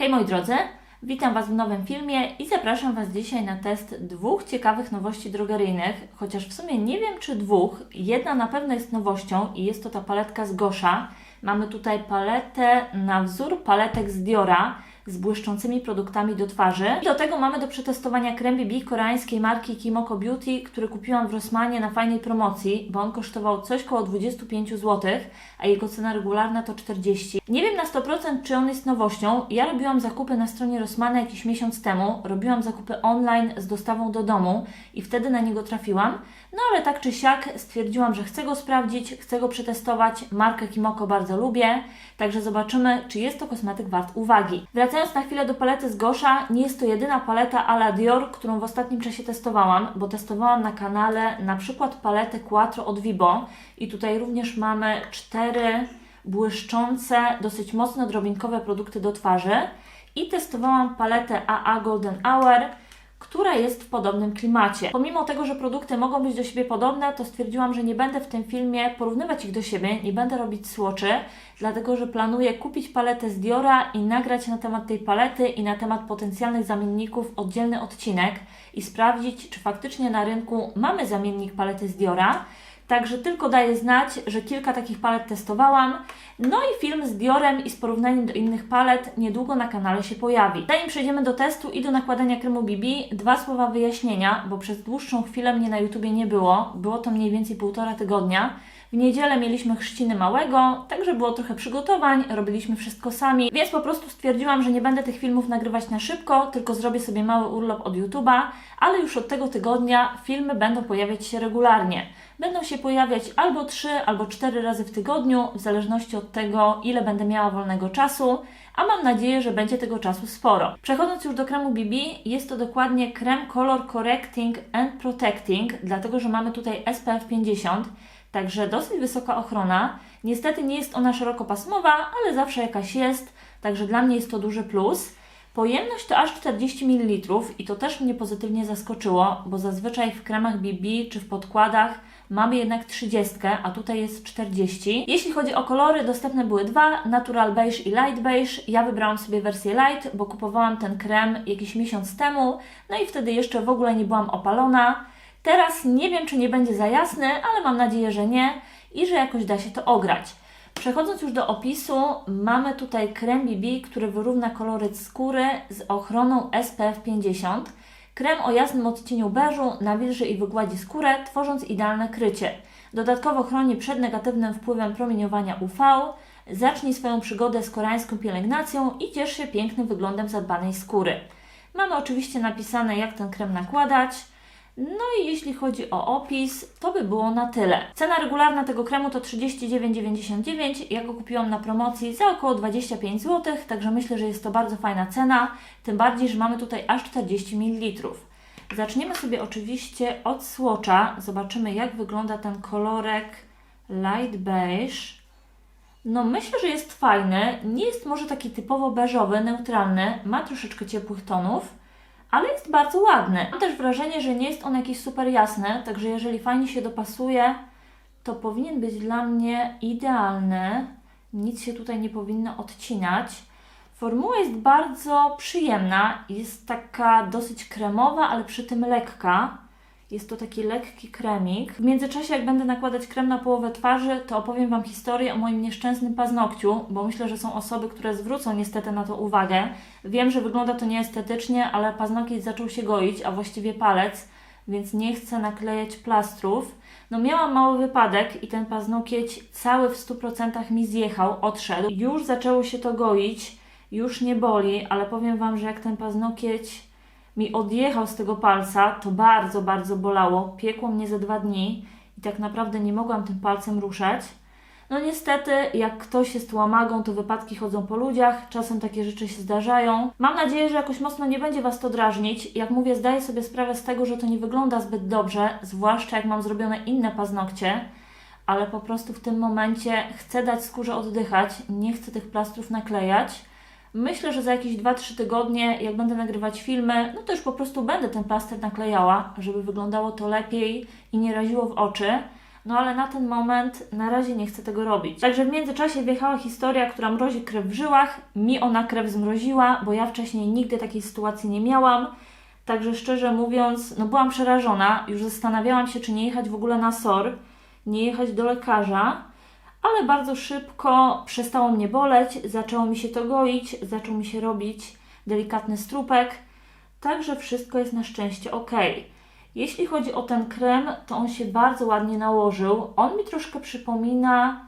Hej moi drodzy, witam Was w nowym filmie i zapraszam Was dzisiaj na test dwóch ciekawych nowości drogeryjnych, chociaż w sumie nie wiem czy dwóch. Jedna na pewno jest nowością i jest to ta paletka z Gosha. Mamy tutaj paletę na wzór paletek z Diora z błyszczącymi produktami do twarzy. I do tego mamy do przetestowania krem BB koreańskiej marki Kimoko Beauty, który kupiłam w Rossmanie na fajnej promocji, bo on kosztował coś koło 25 zł, a jego cena regularna to 40. Nie wiem na 100% czy on jest nowością. Ja robiłam zakupy na stronie Rossmana jakiś miesiąc temu, robiłam zakupy online z dostawą do domu i wtedy na niego trafiłam. No ale tak czy siak stwierdziłam, że chcę go sprawdzić, chcę go przetestować. Markę Kimoko bardzo lubię, także zobaczymy, czy jest to kosmetyk wart uwagi. Na chwilę do palety z Gosha, nie jest to jedyna paleta a la Dior, którą w ostatnim czasie testowałam, bo testowałam na kanale na przykład paletę Quattro od Vibo i tutaj również mamy cztery błyszczące, dosyć mocno drobinkowe produkty do twarzy i testowałam paletę AA Golden Hour, która jest w podobnym klimacie. Pomimo tego, że produkty mogą być do siebie podobne, to stwierdziłam, że nie będę w tym filmie porównywać ich do siebie, nie będę robić słoczy, dlatego że planuję kupić paletę z Diora i nagrać na temat tej palety i na temat potencjalnych zamienników oddzielny odcinek i sprawdzić, czy faktycznie na rynku mamy zamiennik palety z Diora. Także tylko daję znać, że kilka takich palet testowałam. No i film z Diorem i z porównaniem do innych palet niedługo na kanale się pojawi. Zanim przejdziemy do testu i do nakładania kremu BB, dwa słowa wyjaśnienia, bo przez dłuższą chwilę mnie na YouTubie nie było. Było to mniej więcej półtora tygodnia. W niedzielę mieliśmy chrzciny małego, także było trochę przygotowań, robiliśmy wszystko sami, więc po prostu stwierdziłam, że nie będę tych filmów nagrywać na szybko, tylko zrobię sobie mały urlop od YouTube'a, ale już od tego tygodnia filmy będą pojawiać się regularnie. Będą się pojawiać albo 3, albo 4 razy w tygodniu, w zależności od tego, ile będę miała wolnego czasu, a mam nadzieję, że będzie tego czasu sporo. Przechodząc już do kremu BB, jest to dokładnie krem Color Correcting and Protecting, dlatego że mamy tutaj SPF 50, Także dosyć wysoka ochrona. Niestety nie jest ona szerokopasmowa, ale zawsze jakaś jest, także dla mnie jest to duży plus. Pojemność to aż 40 ml i to też mnie pozytywnie zaskoczyło, bo zazwyczaj w kremach BB czy w podkładach mamy jednak 30, a tutaj jest 40. Jeśli chodzi o kolory, dostępne były dwa, Natural Beige i Light Beige. Ja wybrałam sobie wersję Light, bo kupowałam ten krem jakiś miesiąc temu, no i wtedy jeszcze w ogóle nie byłam opalona. Teraz nie wiem, czy nie będzie za jasny, ale mam nadzieję, że nie i że jakoś da się to ograć. Przechodząc już do opisu, mamy tutaj krem BB, który wyrówna koloryt skóry z ochroną SPF 50. Krem o jasnym odcieniu beżu nawilży i wygładzi skórę, tworząc idealne krycie. Dodatkowo chroni przed negatywnym wpływem promieniowania UV, zacznij swoją przygodę z koreańską pielęgnacją i ciesz się pięknym wyglądem zadbanej skóry. Mamy oczywiście napisane, jak ten krem nakładać. No i jeśli chodzi o opis, to by było na tyle. Cena regularna tego kremu to 39,99. Ja go kupiłam na promocji za około 25 zł, także myślę, że jest to bardzo fajna cena. Tym bardziej, że mamy tutaj aż 40 ml. Zaczniemy sobie oczywiście od swatcha. Zobaczymy, jak wygląda ten kolorek light beige. No myślę, że jest fajny. Nie jest może taki typowo beżowy, neutralny. Ma troszeczkę ciepłych tonów ale jest bardzo ładny. Mam też wrażenie, że nie jest on jakiś super jasny, także jeżeli fajnie się dopasuje, to powinien być dla mnie idealny. Nic się tutaj nie powinno odcinać. Formuła jest bardzo przyjemna, jest taka dosyć kremowa, ale przy tym lekka. Jest to taki lekki kremik. W międzyczasie, jak będę nakładać krem na połowę twarzy, to opowiem Wam historię o moim nieszczęsnym paznokciu, bo myślę, że są osoby, które zwrócą niestety na to uwagę. Wiem, że wygląda to nieestetycznie, ale paznokieć zaczął się goić, a właściwie palec, więc nie chcę naklejać plastrów. No miałam mały wypadek i ten paznokieć cały w 100% mi zjechał, odszedł. Już zaczęło się to goić, już nie boli, ale powiem Wam, że jak ten paznokieć mi odjechał z tego palca, to bardzo, bardzo bolało. Piekło mnie ze dwa dni i tak naprawdę nie mogłam tym palcem ruszać. No niestety, jak ktoś jest łamagą, to wypadki chodzą po ludziach, czasem takie rzeczy się zdarzają. Mam nadzieję, że jakoś mocno nie będzie Was to drażnić. Jak mówię, zdaję sobie sprawę z tego, że to nie wygląda zbyt dobrze, zwłaszcza jak mam zrobione inne paznokcie, ale po prostu w tym momencie chcę dać skórze oddychać, nie chcę tych plastrów naklejać. Myślę, że za jakieś 2-3 tygodnie, jak będę nagrywać filmy, no to już po prostu będę ten plaster naklejała, żeby wyglądało to lepiej i nie raziło w oczy. no ale na ten moment na razie nie chcę tego robić. Także w międzyczasie wjechała historia, która mrozi krew w żyłach. Mi ona krew zmroziła, bo ja wcześniej nigdy takiej sytuacji nie miałam. Także szczerze mówiąc, no byłam przerażona. Już zastanawiałam się, czy nie jechać w ogóle na SOR, nie jechać do lekarza. Ale bardzo szybko przestało mnie boleć, zaczęło mi się to goić, zaczął mi się robić delikatny strupek. Także wszystko jest na szczęście ok. Jeśli chodzi o ten krem, to on się bardzo ładnie nałożył. On mi troszkę przypomina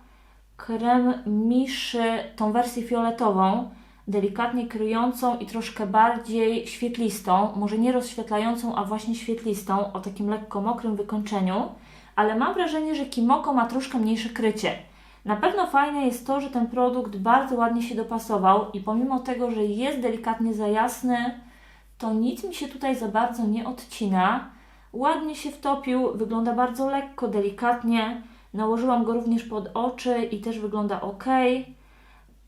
krem Miszy, tą wersję fioletową, delikatnie kryjącą i troszkę bardziej świetlistą, może nie rozświetlającą, a właśnie świetlistą, o takim lekko mokrym wykończeniu, ale mam wrażenie, że Kimoko ma troszkę mniejsze krycie. Na pewno fajne jest to, że ten produkt bardzo ładnie się dopasował i pomimo tego, że jest delikatnie za jasny, to nic mi się tutaj za bardzo nie odcina. Ładnie się wtopił, wygląda bardzo lekko, delikatnie. Nałożyłam go również pod oczy i też wygląda ok.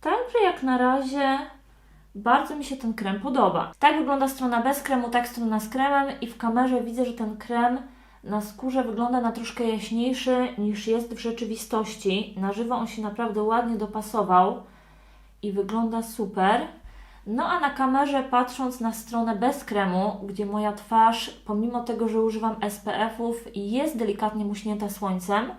Także jak na razie bardzo mi się ten krem podoba. Tak wygląda strona bez kremu, tak strona z kremem i w kamerze widzę, że ten krem na skórze wygląda na troszkę jaśniejszy niż jest w rzeczywistości. Na żywo on się naprawdę ładnie dopasował i wygląda super. No a na kamerze patrząc na stronę bez kremu, gdzie moja twarz, pomimo tego, że używam SPF-ów, jest delikatnie muśnięta słońcem,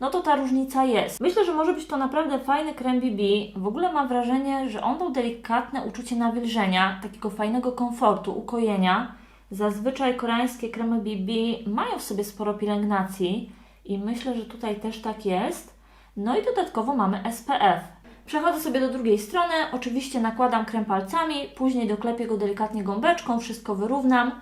no to ta różnica jest. Myślę, że może być to naprawdę fajny krem BB. W ogóle mam wrażenie, że on dał delikatne uczucie nawilżenia, takiego fajnego komfortu, ukojenia. Zazwyczaj koreańskie kremy BB mają w sobie sporo pielęgnacji i myślę, że tutaj też tak jest. No i dodatkowo mamy SPF. Przechodzę sobie do drugiej strony, oczywiście nakładam krem palcami, później doklepię go delikatnie gąbeczką, wszystko wyrównam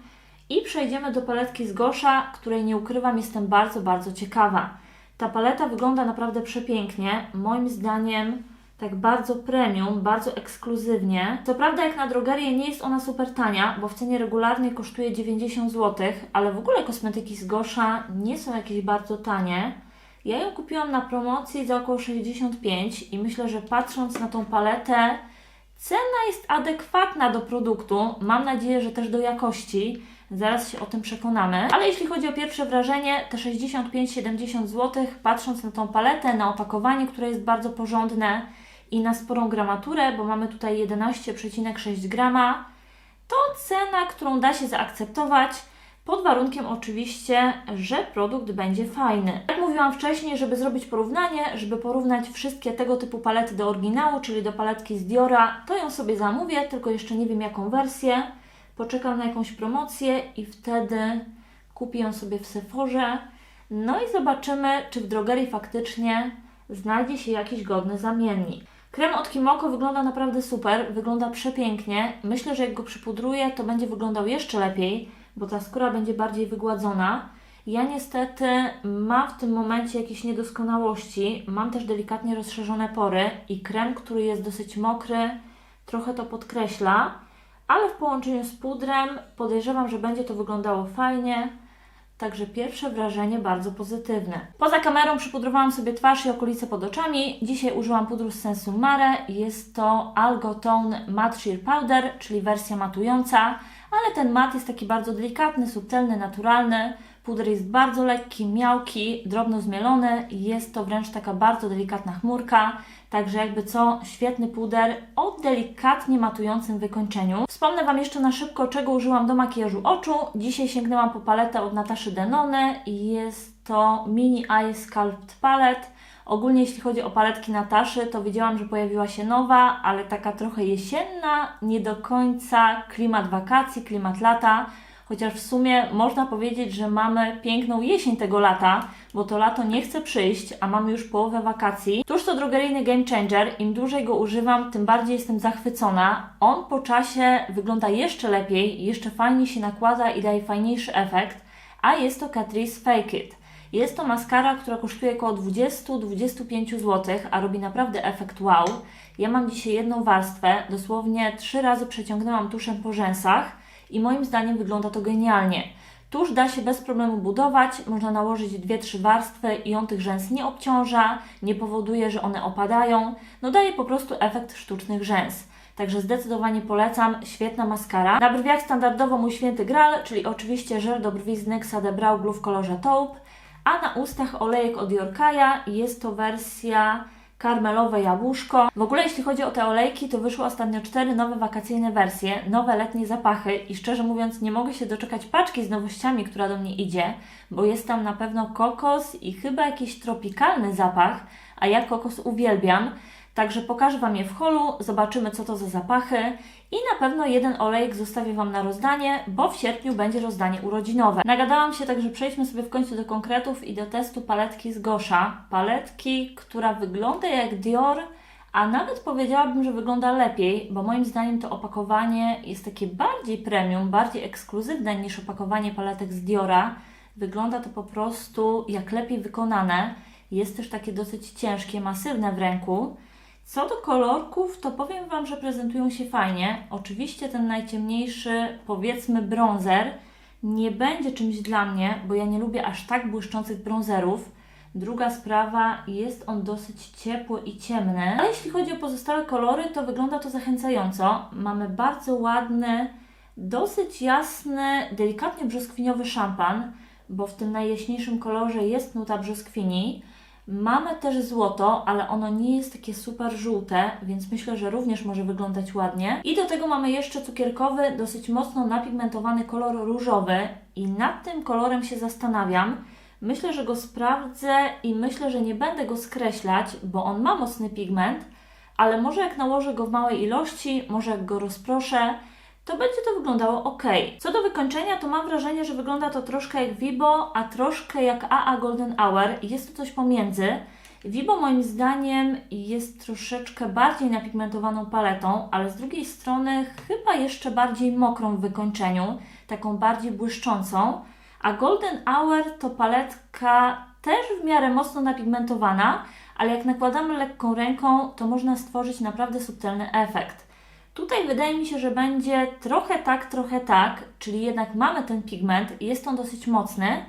i przejdziemy do paletki z Gosza, której nie ukrywam, jestem bardzo, bardzo ciekawa. Ta paleta wygląda naprawdę przepięknie, moim zdaniem tak bardzo premium, bardzo ekskluzywnie. Co prawda jak na drogerię nie jest ona super tania, bo w cenie regularnej kosztuje 90 zł, ale w ogóle kosmetyki z Gosza nie są jakieś bardzo tanie. Ja ją kupiłam na promocji za około 65 i myślę, że patrząc na tą paletę, cena jest adekwatna do produktu. Mam nadzieję, że też do jakości. Zaraz się o tym przekonamy. Ale jeśli chodzi o pierwsze wrażenie, te 65-70 zł, patrząc na tą paletę, na opakowanie, które jest bardzo porządne i na sporą gramaturę, bo mamy tutaj 11,6 grama, to cena, którą da się zaakceptować. Pod warunkiem oczywiście, że produkt będzie fajny. Jak mówiłam wcześniej, żeby zrobić porównanie, żeby porównać wszystkie tego typu palety do oryginału, czyli do paletki z Diora, to ją sobie zamówię, tylko jeszcze nie wiem jaką wersję. Poczekam na jakąś promocję i wtedy kupię ją sobie w Sephorze. No i zobaczymy, czy w drogerii faktycznie znajdzie się jakiś godny zamiennik. Krem od Kimoko wygląda naprawdę super, wygląda przepięknie. Myślę, że jak go przypudruję, to będzie wyglądał jeszcze lepiej, bo ta skóra będzie bardziej wygładzona. Ja niestety mam w tym momencie jakieś niedoskonałości. Mam też delikatnie rozszerzone pory i krem, który jest dosyć mokry, trochę to podkreśla, ale w połączeniu z pudrem podejrzewam, że będzie to wyglądało fajnie. Także pierwsze wrażenie bardzo pozytywne. Poza kamerą przypudrowałam sobie twarz i okolice pod oczami. Dzisiaj użyłam pudru z Sensu Mare. Jest to Algotone Matte Sheer Powder, czyli wersja matująca, ale ten mat jest taki bardzo delikatny, subtelny, naturalny. Puder jest bardzo lekki, miałki, drobno zmielony. Jest to wręcz taka bardzo delikatna chmurka. Także jakby co, świetny puder o delikatnie matującym wykończeniu. Wspomnę Wam jeszcze na szybko, czego użyłam do makijażu oczu. Dzisiaj sięgnęłam po paletę od Nataszy Denone jest to Mini Eye Sculpt Palette. Ogólnie jeśli chodzi o paletki Nataszy, to widziałam, że pojawiła się nowa, ale taka trochę jesienna, nie do końca klimat wakacji, klimat lata. Chociaż w sumie można powiedzieć, że mamy piękną jesień tego lata, bo to lato nie chce przyjść, a mamy już połowę wakacji. Tuż to drogeryjny game changer. Im dłużej go używam, tym bardziej jestem zachwycona. On po czasie wygląda jeszcze lepiej, jeszcze fajnie się nakłada i daje fajniejszy efekt. A jest to Catrice Fake It. Jest to maskara, która kosztuje około 20-25 zł, a robi naprawdę efekt wow. Ja mam dzisiaj jedną warstwę, dosłownie trzy razy przeciągnęłam tuszem po rzęsach i moim zdaniem wygląda to genialnie. Tusz da się bez problemu budować, można nałożyć dwie, trzy warstwy i on tych rzęs nie obciąża, nie powoduje, że one opadają, no daje po prostu efekt sztucznych rzęs. Także zdecydowanie polecam, świetna maskara. Na brwiach standardowo mój święty gral, czyli oczywiście żel do brwi z Nyxa The Brow Glue w kolorze taupe, a na ustach olejek od Jorkaja. Jest to wersja karmelowe jabłuszko. W ogóle jeśli chodzi o te olejki, to wyszły ostatnio cztery nowe wakacyjne wersje, nowe letnie zapachy i szczerze mówiąc nie mogę się doczekać paczki z nowościami, która do mnie idzie, bo jest tam na pewno kokos i chyba jakiś tropikalny zapach, a ja kokos uwielbiam. Także pokażę Wam je w holu, zobaczymy co to za zapachy i na pewno jeden olejek zostawię Wam na rozdanie, bo w sierpniu będzie rozdanie urodzinowe. Nagadałam się, także przejdźmy sobie w końcu do konkretów i do testu paletki z Gosha. Paletki, która wygląda jak Dior, a nawet powiedziałabym, że wygląda lepiej, bo moim zdaniem to opakowanie jest takie bardziej premium, bardziej ekskluzywne niż opakowanie paletek z Diora. Wygląda to po prostu jak lepiej wykonane. Jest też takie dosyć ciężkie, masywne w ręku. Co do kolorków, to powiem Wam, że prezentują się fajnie. Oczywiście ten najciemniejszy, powiedzmy bronzer, nie będzie czymś dla mnie, bo ja nie lubię aż tak błyszczących bronzerów. Druga sprawa, jest on dosyć ciepły i ciemny. Ale jeśli chodzi o pozostałe kolory, to wygląda to zachęcająco. Mamy bardzo ładny, dosyć jasny, delikatnie brzoskwiniowy szampan, bo w tym najjaśniejszym kolorze jest nuta brzoskwini. Mamy też złoto, ale ono nie jest takie super żółte, więc myślę, że również może wyglądać ładnie. I do tego mamy jeszcze cukierkowy, dosyć mocno napigmentowany kolor różowy i nad tym kolorem się zastanawiam. Myślę, że go sprawdzę i myślę, że nie będę go skreślać, bo on ma mocny pigment, ale może jak nałożę go w małej ilości, może jak go rozproszę, to będzie to wyglądało ok. Co do wykończenia, to mam wrażenie, że wygląda to troszkę jak Vibo, a troszkę jak AA Golden Hour. Jest to coś pomiędzy. Vibo moim zdaniem jest troszeczkę bardziej napigmentowaną paletą, ale z drugiej strony chyba jeszcze bardziej mokrą w wykończeniu, taką bardziej błyszczącą. A Golden Hour to paletka też w miarę mocno napigmentowana, ale jak nakładamy lekką ręką, to można stworzyć naprawdę subtelny efekt. Tutaj wydaje mi się, że będzie trochę tak, trochę tak, czyli jednak mamy ten pigment, jest on dosyć mocny,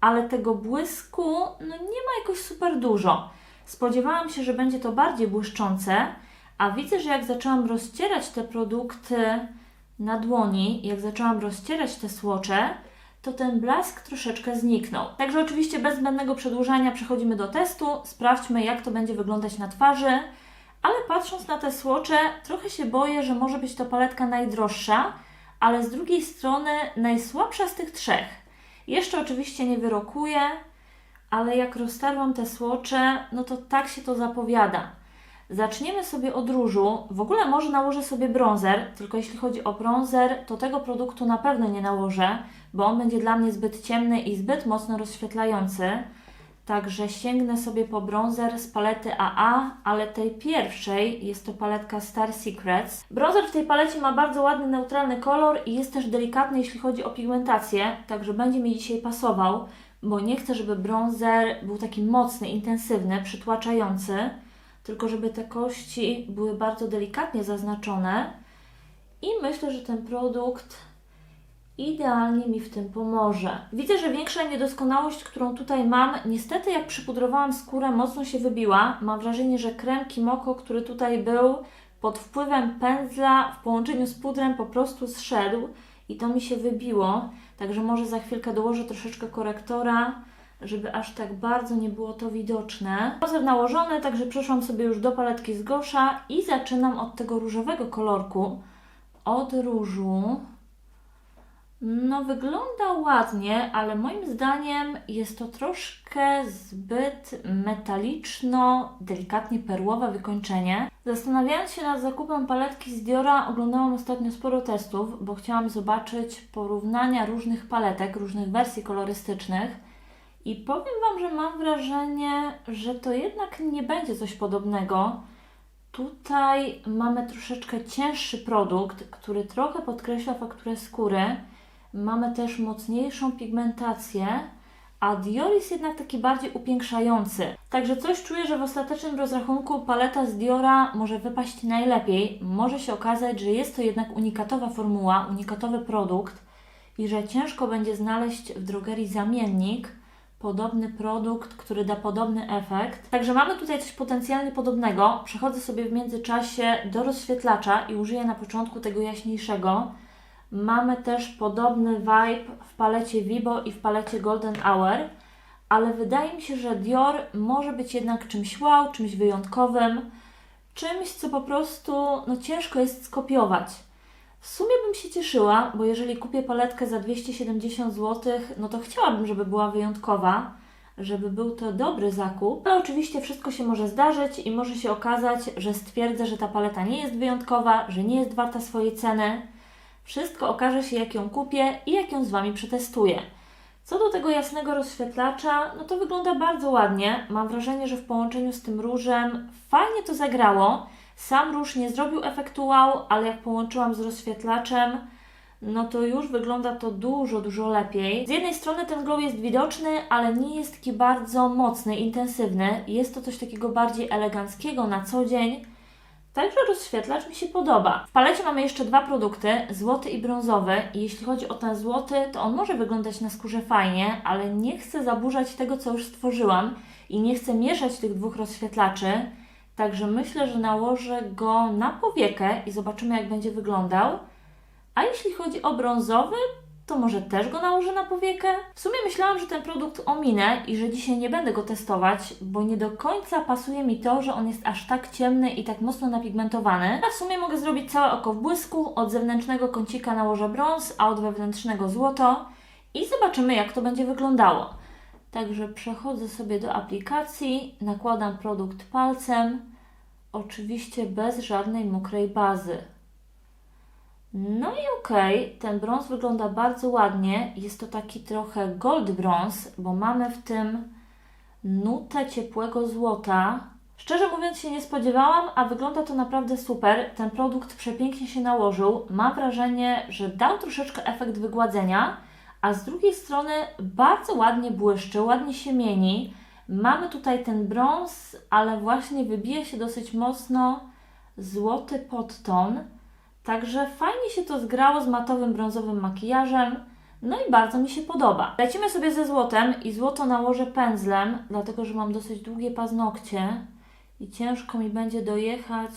ale tego błysku no nie ma jakoś super dużo. Spodziewałam się, że będzie to bardziej błyszczące, a widzę, że jak zaczęłam rozcierać te produkty na dłoni, jak zaczęłam rozcierać te słocze, to ten blask troszeczkę zniknął. Także oczywiście bez zbędnego przedłużania przechodzimy do testu. Sprawdźmy, jak to będzie wyglądać na twarzy. Ale patrząc na te słocze, trochę się boję, że może być to paletka najdroższa, ale z drugiej strony najsłabsza z tych trzech. Jeszcze oczywiście nie wyrokuję, ale jak roztarłam te słocze, no to tak się to zapowiada. Zaczniemy sobie od różu. W ogóle może nałożę sobie bronzer, tylko jeśli chodzi o bronzer, to tego produktu na pewno nie nałożę, bo on będzie dla mnie zbyt ciemny i zbyt mocno rozświetlający. Także sięgnę sobie po bronzer z palety AA, ale tej pierwszej jest to paletka Star Secrets. Bronzer w tej palecie ma bardzo ładny, neutralny kolor i jest też delikatny, jeśli chodzi o pigmentację, także będzie mi dzisiaj pasował, bo nie chcę, żeby bronzer był taki mocny, intensywny, przytłaczający, tylko żeby te kości były bardzo delikatnie zaznaczone. I myślę, że ten produkt idealnie mi w tym pomoże. Widzę, że większa niedoskonałość, którą tutaj mam, niestety jak przypudrowałam skórę, mocno się wybiła. Mam wrażenie, że krem Kimoko, który tutaj był, pod wpływem pędzla w połączeniu z pudrem po prostu zszedł i to mi się wybiło. Także może za chwilkę dołożę troszeczkę korektora, żeby aż tak bardzo nie było to widoczne. Bronzer nałożony, także przeszłam sobie już do paletki z Gosha i zaczynam od tego różowego kolorku. Od różu no, wygląda ładnie, ale moim zdaniem jest to troszkę zbyt metaliczno, delikatnie perłowe wykończenie. Zastanawiając się nad zakupem paletki z Diora, oglądałam ostatnio sporo testów, bo chciałam zobaczyć porównania różnych paletek, różnych wersji kolorystycznych. I powiem Wam, że mam wrażenie, że to jednak nie będzie coś podobnego. Tutaj mamy troszeczkę cięższy produkt, który trochę podkreśla fakturę skóry Mamy też mocniejszą pigmentację, a Dior jest jednak taki bardziej upiększający. Także coś czuję, że w ostatecznym rozrachunku paleta z Diora może wypaść najlepiej. Może się okazać, że jest to jednak unikatowa formuła, unikatowy produkt i że ciężko będzie znaleźć w drogerii zamiennik, podobny produkt, który da podobny efekt. Także mamy tutaj coś potencjalnie podobnego. Przechodzę sobie w międzyczasie do rozświetlacza i użyję na początku tego jaśniejszego. Mamy też podobny vibe w palecie Vibo i w palecie Golden Hour, ale wydaje mi się, że Dior może być jednak czymś wow, czymś wyjątkowym, czymś, co po prostu no, ciężko jest skopiować. W sumie bym się cieszyła, bo jeżeli kupię paletkę za 270 zł, no to chciałabym, żeby była wyjątkowa, żeby był to dobry zakup. Ale oczywiście wszystko się może zdarzyć i może się okazać, że stwierdzę, że ta paleta nie jest wyjątkowa, że nie jest warta swojej ceny. Wszystko okaże się, jak ją kupię i jak ją z Wami przetestuję. Co do tego jasnego rozświetlacza, no to wygląda bardzo ładnie. Mam wrażenie, że w połączeniu z tym różem fajnie to zagrało. Sam róż nie zrobił efektu wow, ale jak połączyłam z rozświetlaczem, no to już wygląda to dużo, dużo lepiej. Z jednej strony ten glow jest widoczny, ale nie jest taki bardzo mocny, intensywny. Jest to coś takiego bardziej eleganckiego na co dzień. Także rozświetlacz mi się podoba. W palecie mamy jeszcze dwa produkty, złoty i brązowy. I jeśli chodzi o ten złoty, to on może wyglądać na skórze fajnie, ale nie chcę zaburzać tego, co już stworzyłam i nie chcę mieszać tych dwóch rozświetlaczy. Także myślę, że nałożę go na powiekę i zobaczymy, jak będzie wyglądał. A jeśli chodzi o brązowy, to może też go nałożę na powiekę? W sumie myślałam, że ten produkt ominę i że dzisiaj nie będę go testować, bo nie do końca pasuje mi to, że on jest aż tak ciemny i tak mocno napigmentowany. A w sumie mogę zrobić całe oko w błysku, od zewnętrznego kącika nałożę brąz, a od wewnętrznego złoto i zobaczymy jak to będzie wyglądało. Także przechodzę sobie do aplikacji, nakładam produkt palcem, oczywiście bez żadnej mokrej bazy. No i okej, ten brąz wygląda bardzo ładnie. Jest to taki trochę gold brąz, bo mamy w tym nutę ciepłego złota. Szczerze mówiąc się nie spodziewałam, a wygląda to naprawdę super. Ten produkt przepięknie się nałożył. Mam wrażenie, że dał troszeczkę efekt wygładzenia, a z drugiej strony bardzo ładnie błyszczy, ładnie się mieni. Mamy tutaj ten brąz, ale właśnie wybija się dosyć mocno złoty podton. Także fajnie się to zgrało z matowym brązowym makijażem. No i bardzo mi się podoba. Lecimy sobie ze złotem i złoto nałożę pędzlem, dlatego że mam dosyć długie paznokcie i ciężko mi będzie dojechać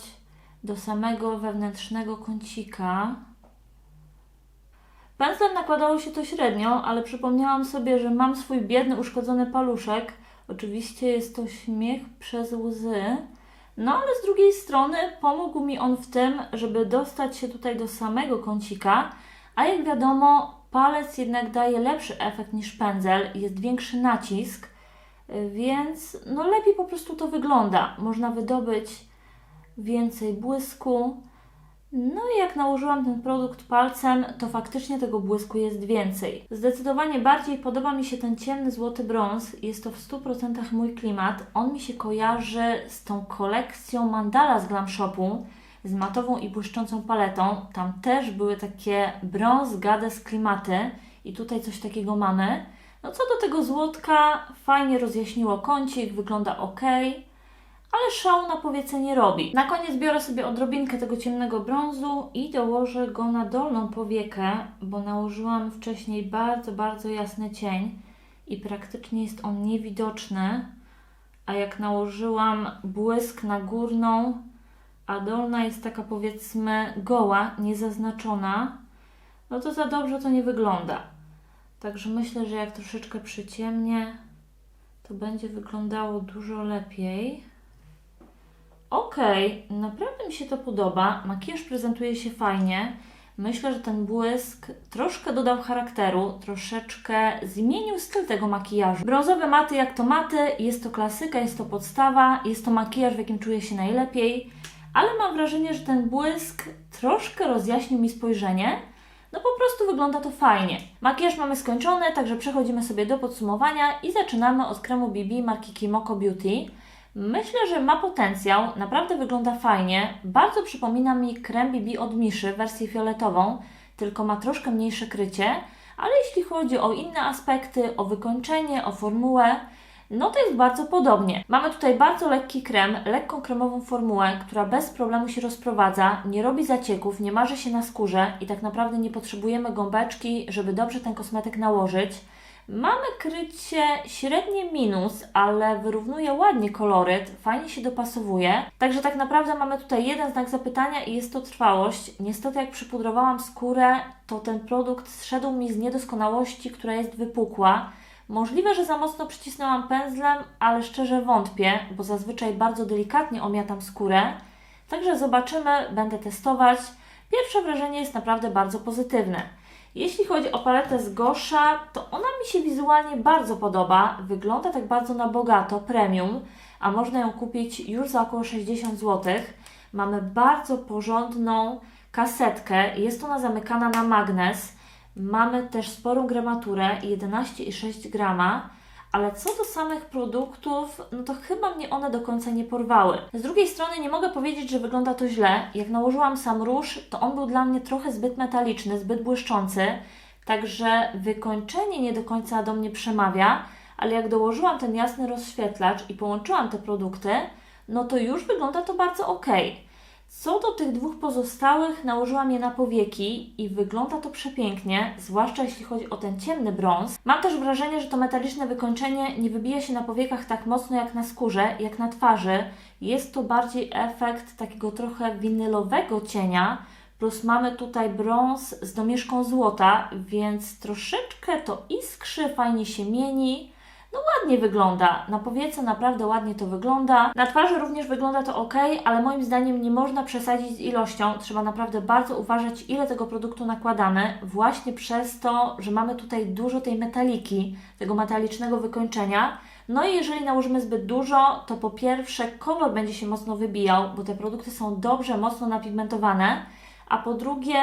do samego wewnętrznego kącika. Pędzlem nakładało się to średnio, ale przypomniałam sobie, że mam swój biedny, uszkodzony paluszek. Oczywiście jest to śmiech przez łzy. No ale z drugiej strony pomógł mi on w tym, żeby dostać się tutaj do samego kącika, a jak wiadomo, palec jednak daje lepszy efekt niż pędzel, jest większy nacisk, więc no lepiej po prostu to wygląda. Można wydobyć więcej błysku. No i jak nałożyłam ten produkt palcem, to faktycznie tego błysku jest więcej. Zdecydowanie bardziej podoba mi się ten ciemny złoty brąz. Jest to w 100% mój klimat. On mi się kojarzy z tą kolekcją Mandala z Glam Shopu, z matową i błyszczącą paletą. Tam też były takie brąz gades klimaty i tutaj coś takiego mamy. No co do tego złotka, fajnie rozjaśniło kącik, wygląda ok ale szału na powiece robi. Na koniec biorę sobie odrobinkę tego ciemnego brązu i dołożę go na dolną powiekę, bo nałożyłam wcześniej bardzo, bardzo jasny cień i praktycznie jest on niewidoczny. A jak nałożyłam błysk na górną, a dolna jest taka powiedzmy goła, niezaznaczona, no to za dobrze to nie wygląda. Także myślę, że jak troszeczkę przyciemnię, to będzie wyglądało dużo lepiej. Okej, naprawdę mi się to podoba. Makijaż prezentuje się fajnie. Myślę, że ten błysk troszkę dodał charakteru, troszeczkę zmienił styl tego makijażu. Brązowe maty jak to maty, jest to klasyka, jest to podstawa, jest to makijaż, w jakim czuję się najlepiej, ale mam wrażenie, że ten błysk troszkę rozjaśnił mi spojrzenie. No po prostu wygląda to fajnie. Makijaż mamy skończony, także przechodzimy sobie do podsumowania i zaczynamy od kremu BB marki Kimoko Beauty. Myślę, że ma potencjał, naprawdę wygląda fajnie. Bardzo przypomina mi krem BB od Miszy, wersję fioletową, tylko ma troszkę mniejsze krycie, ale jeśli chodzi o inne aspekty, o wykończenie, o formułę, no to jest bardzo podobnie. Mamy tutaj bardzo lekki krem, lekką kremową formułę, która bez problemu się rozprowadza, nie robi zacieków, nie marzy się na skórze i tak naprawdę nie potrzebujemy gąbeczki, żeby dobrze ten kosmetyk nałożyć. Mamy krycie średnie minus, ale wyrównuje ładnie koloryt, fajnie się dopasowuje. Także tak naprawdę mamy tutaj jeden znak zapytania i jest to trwałość. Niestety jak przypudrowałam skórę, to ten produkt zszedł mi z niedoskonałości, która jest wypukła. Możliwe, że za mocno przycisnęłam pędzlem, ale szczerze wątpię, bo zazwyczaj bardzo delikatnie omiatam skórę. Także zobaczymy, będę testować. Pierwsze wrażenie jest naprawdę bardzo pozytywne. Jeśli chodzi o paletę z Gosha, to ona mi się wizualnie bardzo podoba. Wygląda tak bardzo na bogato, premium, a można ją kupić już za około 60 zł. Mamy bardzo porządną kasetkę. Jest ona zamykana na magnes. Mamy też sporą gramaturę 11,6 grama. Ale co do samych produktów, no to chyba mnie one do końca nie porwały. Z drugiej strony nie mogę powiedzieć, że wygląda to źle. Jak nałożyłam sam róż, to on był dla mnie trochę zbyt metaliczny, zbyt błyszczący, także wykończenie nie do końca do mnie przemawia, ale jak dołożyłam ten jasny rozświetlacz i połączyłam te produkty, no to już wygląda to bardzo ok. Co do tych dwóch pozostałych, nałożyłam je na powieki i wygląda to przepięknie, zwłaszcza jeśli chodzi o ten ciemny brąz. Mam też wrażenie, że to metaliczne wykończenie nie wybija się na powiekach tak mocno jak na skórze, jak na twarzy. Jest to bardziej efekt takiego trochę winylowego cienia, plus mamy tutaj brąz z domieszką złota, więc troszeczkę to iskrzy, fajnie się mieni. No ładnie wygląda. Na powiece naprawdę ładnie to wygląda. Na twarzy również wygląda to ok, ale moim zdaniem nie można przesadzić z ilością. Trzeba naprawdę bardzo uważać, ile tego produktu nakładamy, właśnie przez to, że mamy tutaj dużo tej metaliki, tego metalicznego wykończenia. No i jeżeli nałożymy zbyt dużo, to po pierwsze kolor będzie się mocno wybijał, bo te produkty są dobrze, mocno napigmentowane, a po drugie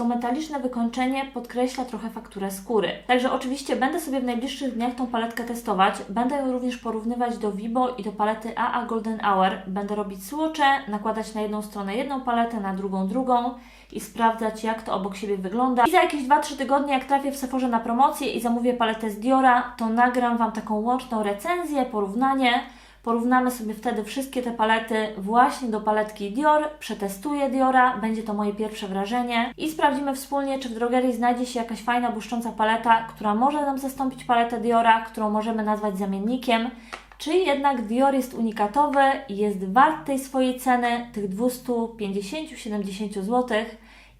to metaliczne wykończenie podkreśla trochę fakturę skóry. Także oczywiście będę sobie w najbliższych dniach tą paletkę testować. Będę ją również porównywać do Vibo i do palety AA Golden Hour. Będę robić słocze, nakładać na jedną stronę jedną paletę, na drugą drugą i sprawdzać jak to obok siebie wygląda. I za jakieś 2-3 tygodnie, jak trafię w Sephorze na promocję i zamówię paletę z Diora, to nagram Wam taką łączną recenzję, porównanie. Porównamy sobie wtedy wszystkie te palety właśnie do paletki Dior, przetestuję Diora, będzie to moje pierwsze wrażenie. I sprawdzimy wspólnie, czy w drogerii znajdzie się jakaś fajna, błyszcząca paleta, która może nam zastąpić paletę Diora, którą możemy nazwać zamiennikiem, czy jednak Dior jest unikatowy i jest wart tej swojej ceny, tych 250-70 zł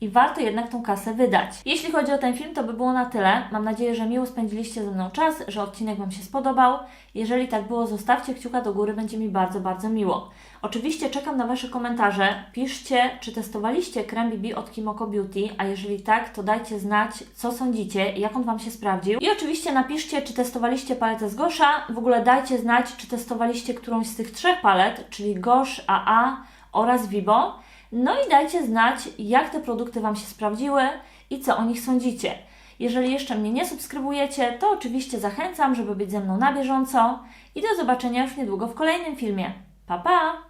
i warto jednak tą kasę wydać. Jeśli chodzi o ten film, to by było na tyle. Mam nadzieję, że miło spędziliście ze mną czas, że odcinek Wam się spodobał. Jeżeli tak było, zostawcie kciuka do góry, będzie mi bardzo, bardzo miło. Oczywiście czekam na Wasze komentarze. Piszcie, czy testowaliście krem BB od Kimoko Beauty, a jeżeli tak, to dajcie znać, co sądzicie, jak on Wam się sprawdził. I oczywiście napiszcie, czy testowaliście paletę z Gosha. W ogóle dajcie znać, czy testowaliście którąś z tych trzech palet, czyli Gosh, AA oraz Vibo. No i dajcie znać, jak te produkty Wam się sprawdziły i co o nich sądzicie. Jeżeli jeszcze mnie nie subskrybujecie, to oczywiście zachęcam, żeby być ze mną na bieżąco i do zobaczenia już niedługo w kolejnym filmie. Pa pa!